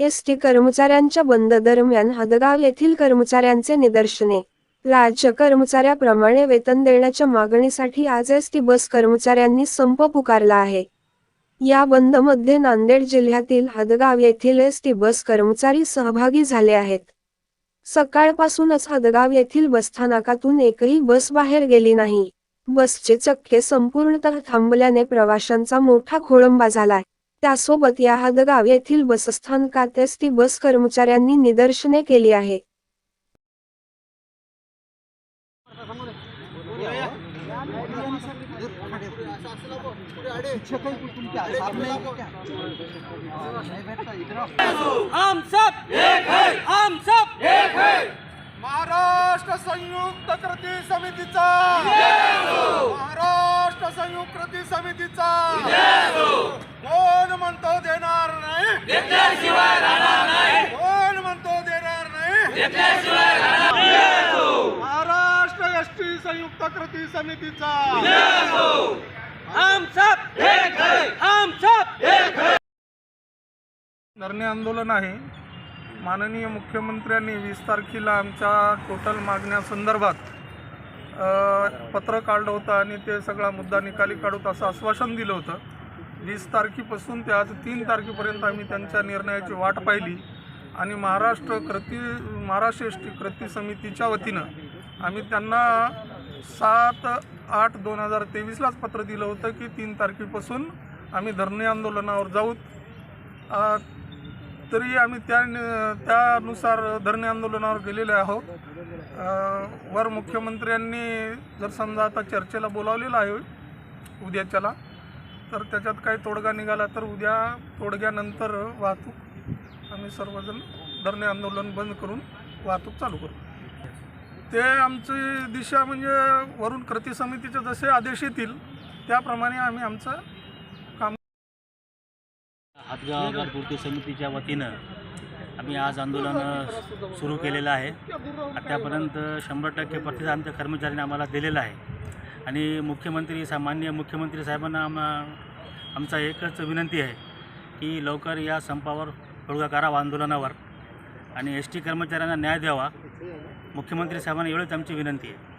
S T कर्मचाऱ्यांच्या बंद दरम्यान हदगाव येथील कर्मचाऱ्यांचे निदर्शने. राज्य कर्मचाऱ्याप्रमाणे वेतन देण्याच्या मागणीसाठी आज एस टी बस कर्मचाऱ्यांनी संप पुकारला आहे. या बंदमध्ये नांदेड जिल्ह्यातील हदगाव येथील एस टी बस कर्मचारी सहभागी झाले आहेत. सकाळपासूनच हदगाव येथील बसस्थानकातून एकही बस बाहेर गेली नाही. बसचे चक्के संपूर्णतः थांबल्याने प्रवाशांचा मोठा खोळंबा झालाय त्यासोबत या हदगाव येथील बसस्थानकात एस टी बस कर्मचाऱ्यांनी निदर्शने केली आहे. हम सब एक है। हम सब एक है। महाराष्ट्र संयुक्त कृती समितीचा। महाराष्ट्र संयुक्त कृती समितीचा। कोण म्हणतो देणार नाही? घेतल्याशिवाय राहणार नाही. कोण म्हणतो देणार नाही? घेतल्याशिवाय राहणार महाराष्ट्र एसटी संयुक्त कृती समितीचा. हम सब एक है हम सब एक है धरणे आंदोलन आहे. माननीय मुख्यमंत्र्यांनी वीस तारखेला आमच्या टोटल मागण्यासंदर्भात पत्र काढलं होतं आणि ते सगळा मुद्दा निकाली काढूत असं आश्वासन दिलं होतं. वीस तारखेपासून ते आज तीन तारखेपर्यंत आम्ही त्यांच्या निर्णयाची वाट पाहिली. आणि महाराष्ट्र कृती महाराष्ट्र एस टी कृती समितीच्या वतीनं आम्ही त्यांना सात आठ दोन हजार तेवीसलाच पत्र दिलं होतं की तीन तारखेपासून आम्ही धरणे आंदोलनावर जाऊत तरी आम्ही त्या त्यानुसार धरणे आंदोलनावर गेलेले आहोत. वर मुख्यमंत्र्यांनी जर समजा आता चर्चेला बोलावलेलं आहे उद्याच्याला तर त्याच्यात काही तोडगा निघाला तर उद्या तोडग्यानंतर वाहतूक आम्ही सर्वजण धरणे आंदोलन बंद करून वाहतूक चालू करू. ते आमची दिशा म्हणजे वरून कृती समितीचे जसे आदेश येतील त्याप्रमाणे आम्ही आमचं काम हातगाव कृती समितीच्या वतीनं आम्ही आज आंदोलन सुरू केलेलं आहे. आतापर्यंत शंभर टक्के प्रतिसाद आमच्या कर्मचाऱ्यांनी आम्हाला दिलेला आहे. आणि मुख्यमंत्री सामान्य मुख्यमंत्री साहेबांना आम्हा आमचा एकच विनंती आहे की लवकर या संपावर तोडगा करावा आंदोलनावर आणि एस टी कर्मचाऱ्यांना न्याय द्यावा. मुख्यमंत्री साहेबांना एवढीच आमची विनंती आहे.